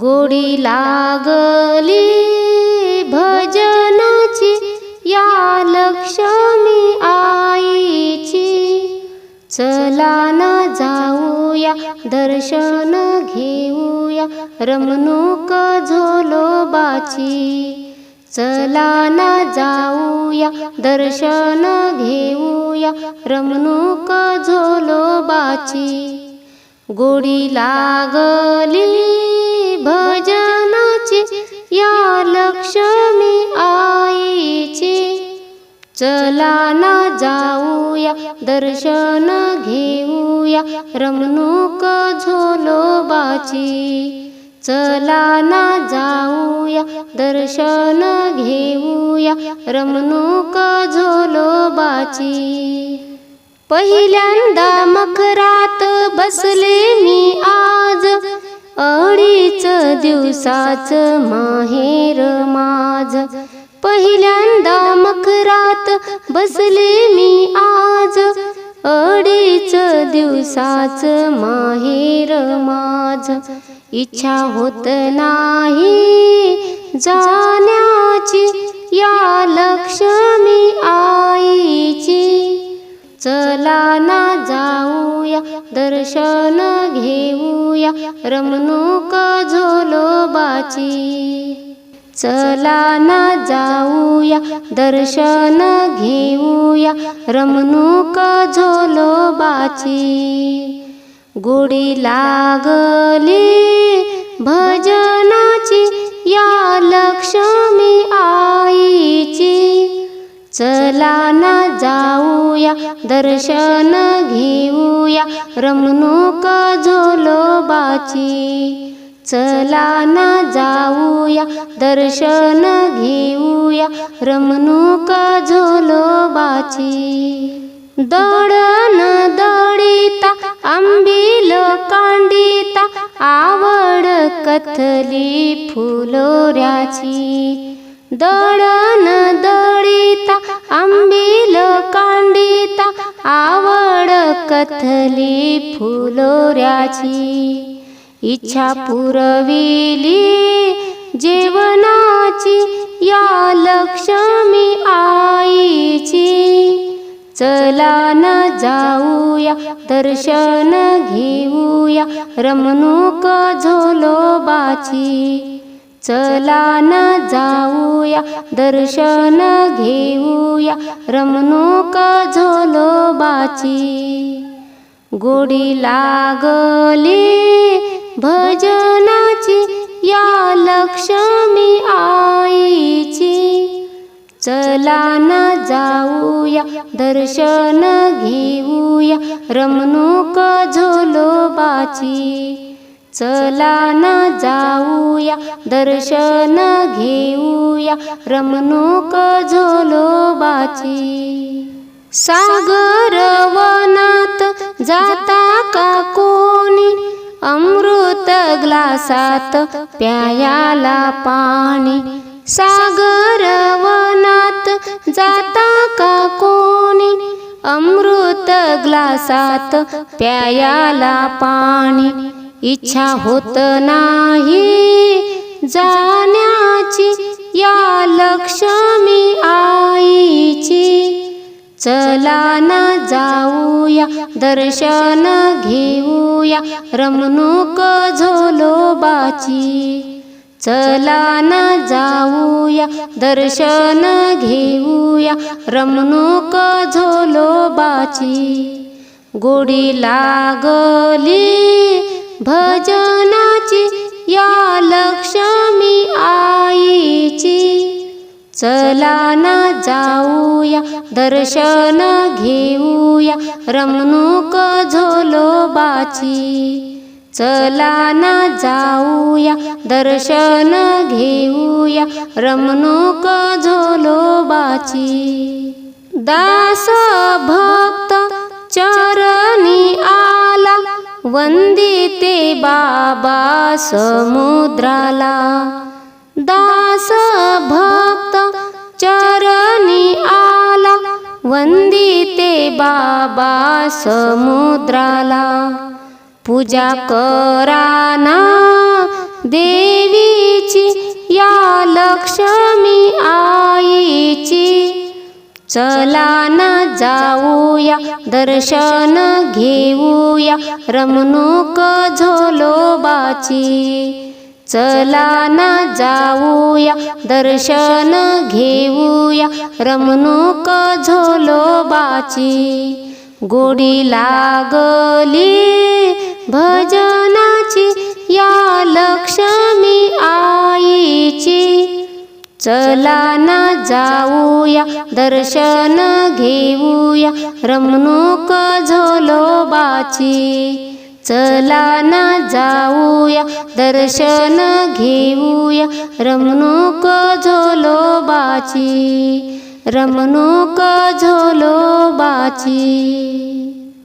गोडी लागली भजनाची या लक्ष्मी आईची. चला ना जाऊया दर्शन घेऊया रमणूक झोलोबाची. चला ना जाऊया दर्शन घेऊया रमणूक झोलोबाची. गोडी लागली भजनाचे या लक्ष्मी आईची. चला ना जाऊया दर्शन घेऊया रमणूक झोलोबाची. चला ना जाऊया दर्शन घेऊया रमणूक झोलोबाची. पहिल्यांदा मखरात बसले अडीच दिवसाच माहेर माझ. पहिल्यांदा मखरात बसले मी आज. अडीच दिवसाच माहेर माझ. इच्छा होत नाही जाण्याची. चला ना जाऊया दर्शन घेऊया रमणूक झोलोबाची. चला ना जाऊया दर्शन घेऊया रमणूक झोलोबाची. गोडी लागली भजनाची या लक्ष्मी आईची. चला ना जाऊया दर्शन घेऊया रमणूक झोलोबाची. चला ना जाऊया दर्शन घेऊया रमणूक झोलोबाची. दडन दडिता आंबील कांडिता आवड कथली फुलोऱ्याची. दडन दडिता आंबील कांडिता आवड कथली फुलोऱ्याची. इच्छा पुरविली जेवणाची या लक्ष्मी आईची. चला न जाऊया दर्शन घेऊया रमणूक झोलोबाची. चला न जाऊया दर्शन घेऊया रमणूक झोलोबाची गोडी लागली भजनाची या लक्ष्मी आईची. चला ना जाऊया दर्शन घेऊया रमणूक झोलोबाची चला ना जाऊया दर्शन घेऊया रमणूक झोलोबाची. सागर वनात जाता का कोणी? अमृत ग्लासात प्यायाला पाणी. सागर वनात जाता का कोणी? अमृत ग्लासात प्यायाला पाणी. इच्छा होत नाही. जाण्याची या लक्ष्मी आईची. चला न जाऊया दर्शन घेऊया रमणूक झोलोबाची. चला न जाऊया दर्शन घेऊया रमणूक झोलोबाची. गोडी लागली भजनाची या लक्ष्मी आईची. चला ना जाऊया दर्शन घेऊया रमणूक झोलोबाची. चला ना जाऊया दर्शन घेऊया रमणूक झोलोबाची. दास भक्त वंदिते बाबा समुद्राला. दास भक्त चरणी आला. वंदिते बाबा समुद्राला. पूजा कराना देवीची या लक्ष्मी. चला ना जाऊया दर्शन घेऊया रमणूक झोलोबाची. चला ना जाऊया दर्शन घेऊया रमणूक झोलोबाची. गोडी लागली भजनाची या लक्ष चला ना जाऊया दर्शन घेऊया. रमणूक झोलोबाची चला ना जाऊया दर्शन घेऊया. रमणूक झोलोबाची रमणूक झोलोबाची